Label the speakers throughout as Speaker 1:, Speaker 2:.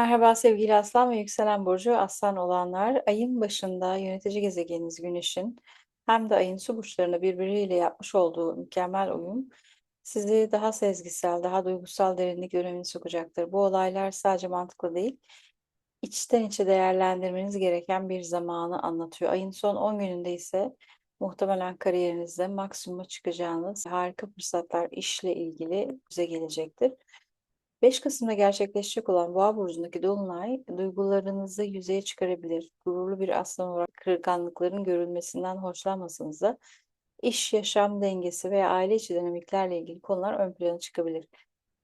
Speaker 1: Merhaba sevgili Aslan ve yükselen burcu Aslan olanlar. Ayın başında yönetici gezegeniniz Güneş'in hem de ayın su burçlarına birbiriyle yapmış olduğu mükemmel uyum sizi daha sezgisel, daha duygusal derinlik dönemine sokacaktır. Bu olaylar sadece mantıklı değil, içten içe değerlendirmeniz gereken bir zamanı anlatıyor. Ayın son 10 gününde ise muhtemelen kariyerinizde maksimuma çıkacağınız harika fırsatlar işle ilgili size gelecektir. 5 Kasım'da gerçekleşecek olan Boğa burcundaki dolunay duygularınızı yüzeye çıkarabilir. Gururlu bir aslan olarak kırılganlıkların görülmesinden hoşlanmasanız da iş, yaşam dengesi veya aile içi dinamiklerle ilgili konular ön plana çıkabilir.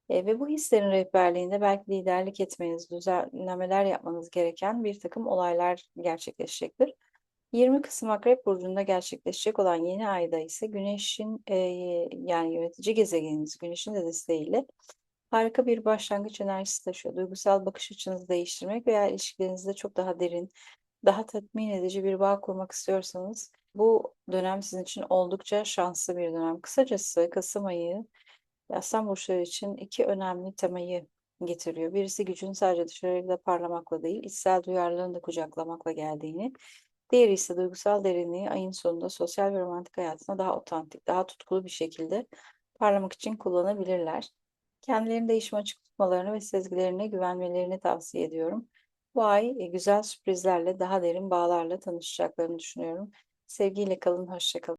Speaker 1: E, ve bu hislerin rehberliğinde belki liderlik etmeniz, düzenlemeler yapmanız gereken bir takım olaylar gerçekleşecektir. 20 Kasım Akrep Burcu'nda gerçekleşecek olan yeni ayda ise Güneş'in e, yani yönetici gezegeniniz Güneş'in de desteğiyle harika bir başlangıç enerjisi taşıyor. Duygusal bakış açınızı değiştirmek veya ilişkilerinizde çok daha derin, daha tatmin edici bir bağ kurmak istiyorsanız bu dönem sizin için oldukça şanslı bir dönem. Kısacası Kasım ayı Aslan burçları için iki önemli temayı getiriyor. Birisi gücün sadece dışarıda parlamakla değil, içsel duyarlılığını da kucaklamakla geldiğini. Diğeri ise duygusal derinliği ayın sonunda sosyal ve romantik hayatına daha otantik, daha tutkulu bir şekilde parlamak için kullanabilirler. Kendilerini değişime açık tutmalarını ve sezgilerine güvenmelerini tavsiye ediyorum. Bu ay e, güzel sürprizlerle, daha derin bağlarla tanışacaklarını düşünüyorum. Sevgiyle kalın, hoşça kalın.